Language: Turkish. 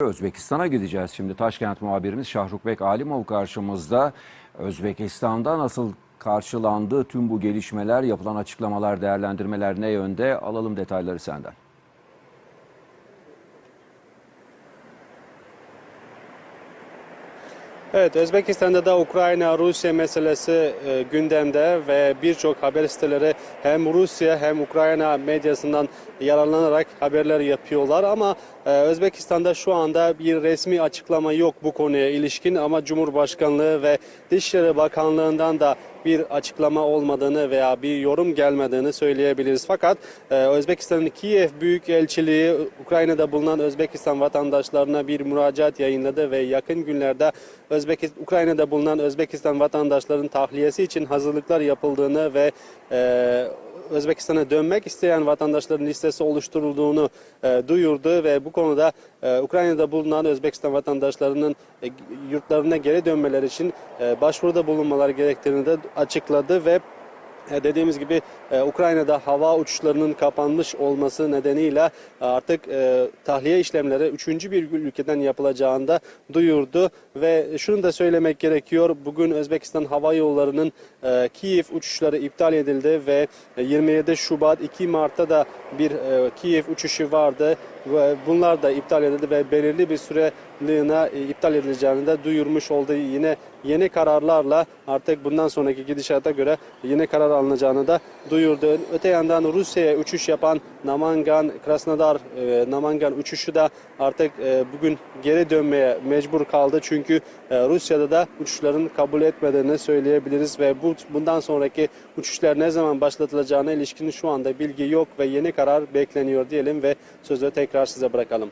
Özbekistan'a gideceğiz şimdi. Taşkent muhabirimiz Şahrukbek Alimov karşımızda. Özbekistan'da nasıl karşılandı tüm bu gelişmeler, yapılan açıklamalar, değerlendirmeler ne yönde? Alalım detayları senden. Evet, Özbekistan'da da Ukrayna-Rusya meselesi e, gündemde ve birçok haber siteleri hem Rusya hem Ukrayna medyasından yararlanarak haberler yapıyorlar. Ama e, Özbekistan'da şu anda bir resmi açıklama yok bu konuya ilişkin. Ama Cumhurbaşkanlığı ve Dışişleri Bakanlığı'ndan da bir açıklama olmadığını veya bir yorum gelmediğini söyleyebiliriz. Fakat e, Özbekistan'ın Kiev Büyükelçiliği Ukrayna'da bulunan Özbekistan vatandaşlarına bir müracaat yayınladı ve yakın günlerde Özbekistan, Ukrayna'da bulunan Özbekistan vatandaşlarının tahliyesi için hazırlıklar yapıldığını ve e, Özbekistan'a dönmek isteyen vatandaşların listesi oluşturulduğunu e, duyurdu ve bu konuda e, Ukrayna'da bulunan Özbekistan vatandaşlarının e, yurtlarına geri dönmeleri için e, başvuruda bulunmaları gerektiğini de açıkladı ve Dediğimiz gibi e, Ukrayna'da hava uçuşlarının kapanmış olması nedeniyle artık e, tahliye işlemleri üçüncü bir ülkeden yapılacağını da duyurdu ve şunu da söylemek gerekiyor. Bugün Özbekistan Hava Yolları'nın e, Kiev uçuşları iptal edildi ve 27 Şubat 2 Mart'ta da bir e, Kiev uçuşu vardı ve bunlar da iptal edildi ve belirli bir süreliğine e, iptal edileceğini de duyurmuş oldu. Yine yeni kararlarla artık bundan sonraki gidişata göre yeni karar alınacağını da duyurdu. Öte yandan Rusya'ya uçuş yapan Namangan, Krasnodar, e, Namangan uçuşu da artık e, bugün geri dönmeye mecbur kaldı. Çünkü e, Rusya'da da uçuşların kabul etmediğini söyleyebiliriz ve bu bundan sonraki uçuşlar ne zaman başlatılacağına ilişkin şu anda bilgi yok ve yeni karar bekleniyor diyelim ve sözü tekrar size bırakalım.